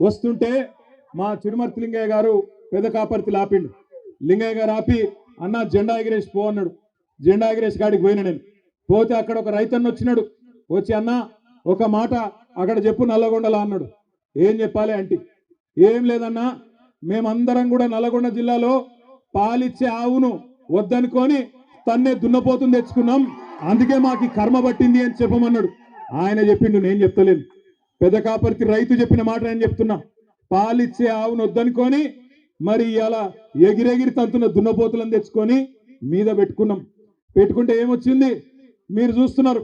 వస్తుంటే మా చిరుమర్తి లింగయ్య గారు పెద్ద కాపర్తి ఆపిండు లింగయ్య గారు ఆపి అన్న జెండా ఎగిరేసి పో అన్నాడు. జెండా ఎగిరేసి కాడికి పోయిన నేను. పోతే అక్కడ ఒక రైతన్న వచ్చినాడు. వచ్చి అన్న ఒక మాట అక్కడ చెప్పు నల్లగొండల అన్నాడు. ఏం చెప్పాలి అంటే ఏం లేదన్నా మేమందరం కూడా నల్లగొండ జిల్లాలో పాలిచ్చే ఆవును వద్దనుకొని తన్నే దున్నపోతుంది తెచ్చుకున్నాం. అందుకే మాకు కర్మ పట్టింది అని చెప్పమన్నాడు. ఆయన చెప్పిండు నేను చెప్తలేను. పెద్ద కాపరికి రైతు చెప్పిన మాట నేను చెప్తున్నా. పాలిచ్చే ఆవును వద్దనుకొని మరి ఇలా ఎగిరెగిరి తంతున్న దున్నపోతులను తెచ్చుకొని మీద పెట్టుకున్నాం. పెట్టుకుంటే ఏమొచ్చింది? మీరు చూస్తున్నారు.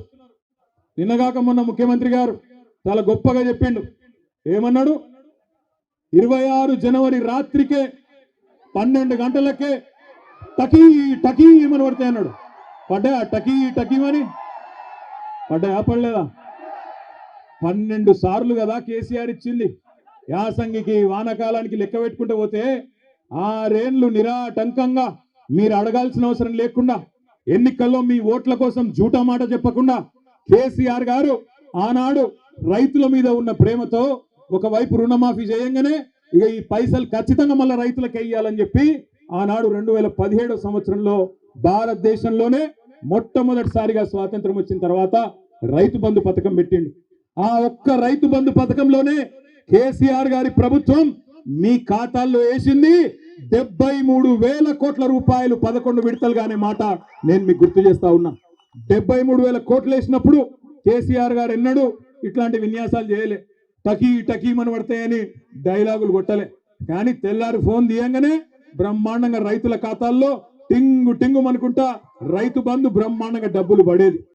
నిన్నగాక మొన్న ముఖ్యమంత్రి గారు చాలా గొప్పగా చెప్పిండు. ఏమన్నాడు? ఇరవై ఆరు జనవరి రాత్రికే పన్నెండు గంటలకే టకీ టకీ ఏమని పడతాయి అన్నాడు. పడ్డా? టకీ టకీమని పడ్డా? పడలేదా పన్నెండు సార్లు కదా కేసీఆర్ ఇచ్చింది. యాసంగికి వానకాలానికి లెక్క పెట్టుకుంటూ పోతే ఆరేండ్లు నిరాటంకంగా మీరు అడగాల్సిన అవసరం లేకుండా ఎన్నికల్లో మీ ఓట్ల కోసం జూటా మాట చెప్పకుండా కేసీఆర్ గారు ఆనాడు రైతుల మీద ఉన్న ప్రేమతో ఒకవైపు రుణమాఫీ చేయంగానే ఇక ఈ పైసలు ఖచ్చితంగా మళ్ళీ రైతులకు వేయాలని చెప్పి ఆనాడు రెండు వేల పదిహేడో సంవత్సరంలో భారతదేశంలోనే మొట్టమొదటిసారిగా స్వాతంత్రం వచ్చిన తర్వాత రైతు బంధు పథకం పెట్టిండు. ఆ ఒక్క రైతు బంధు పథకంలోనే కేసీఆర్ గారి ప్రభుత్వం మీ ఖాతాల్లో వేసింది. డెబ్బై మూడు వేల కోట్ల రూపాయలు పదకొండు విడతలుగానే మాట నేను మీకు గుర్తు చేస్తా ఉన్నా. డెబ్బై మూడు వేల కోట్లు వేసినప్పుడు కేసీఆర్ గారు ఎన్నడూ ఇట్లాంటి విన్యాసాలు చేయలే. టకీ టకీమని పడతాయని డైలాగులు కొట్టలే. కానీ తెల్లారి ఫోన్ తీయంగానే బ్రహ్మాండంగా రైతుల ఖాతాల్లో టింగు టింగు అనుకుంటా రైతు బంధు బ్రహ్మాండంగా డబ్బులు పడేది.